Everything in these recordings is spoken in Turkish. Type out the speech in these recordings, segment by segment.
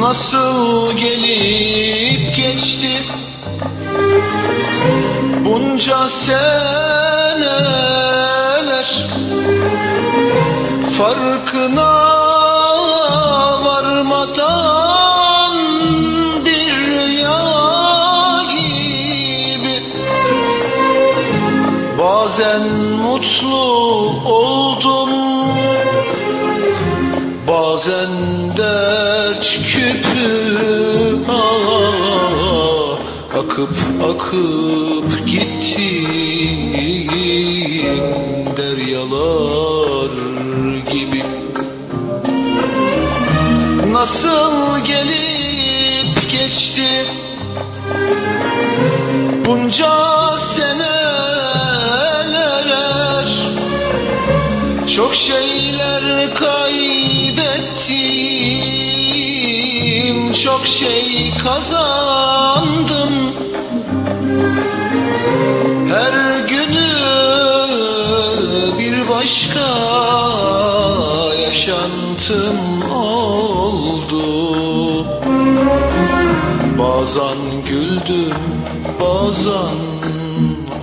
Nasıl gelip geçti? Bunca seneler Farkına varmadan bir rüya gibi. Bazen mutlu oldum Bazen küpü ah, Akıp akıp gitti deryalar gibi. Nasıl gelip geçti? Bunca seneler çok şeyler kaybettim Çok şey kazandım. Her günü bir başka yaşantım oldu. Bazen güldüm bazen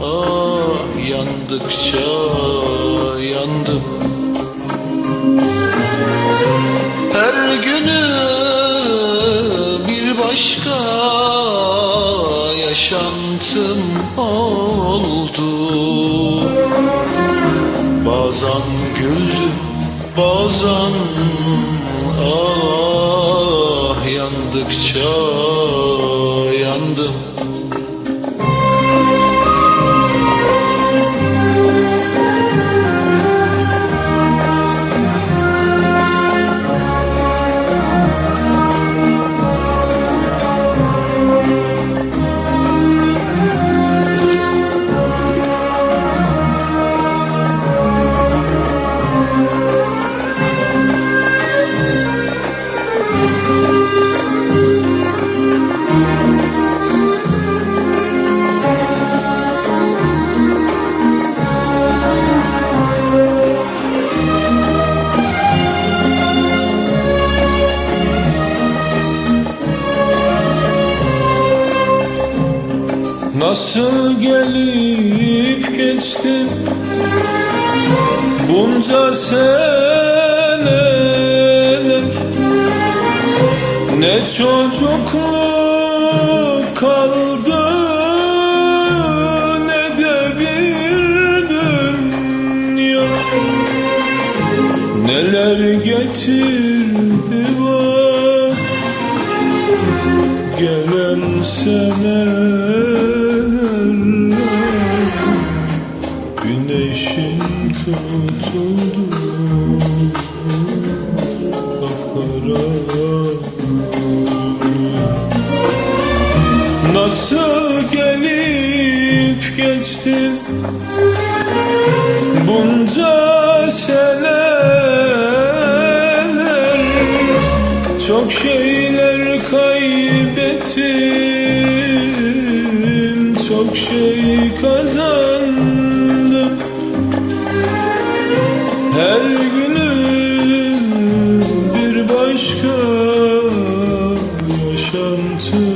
ah yandıkça yandım. Her günü yaşantım oldu. Bazen güldüm bazen ah yandıkça Nasıl gelip geçtin? Bunca seneler. Ne çocukluk kaldı ne de bir dünya. Neler getirdi bak gelen seneler Nasıl gelip geçtin yaşantım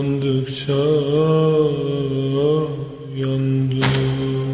yandıkça yandım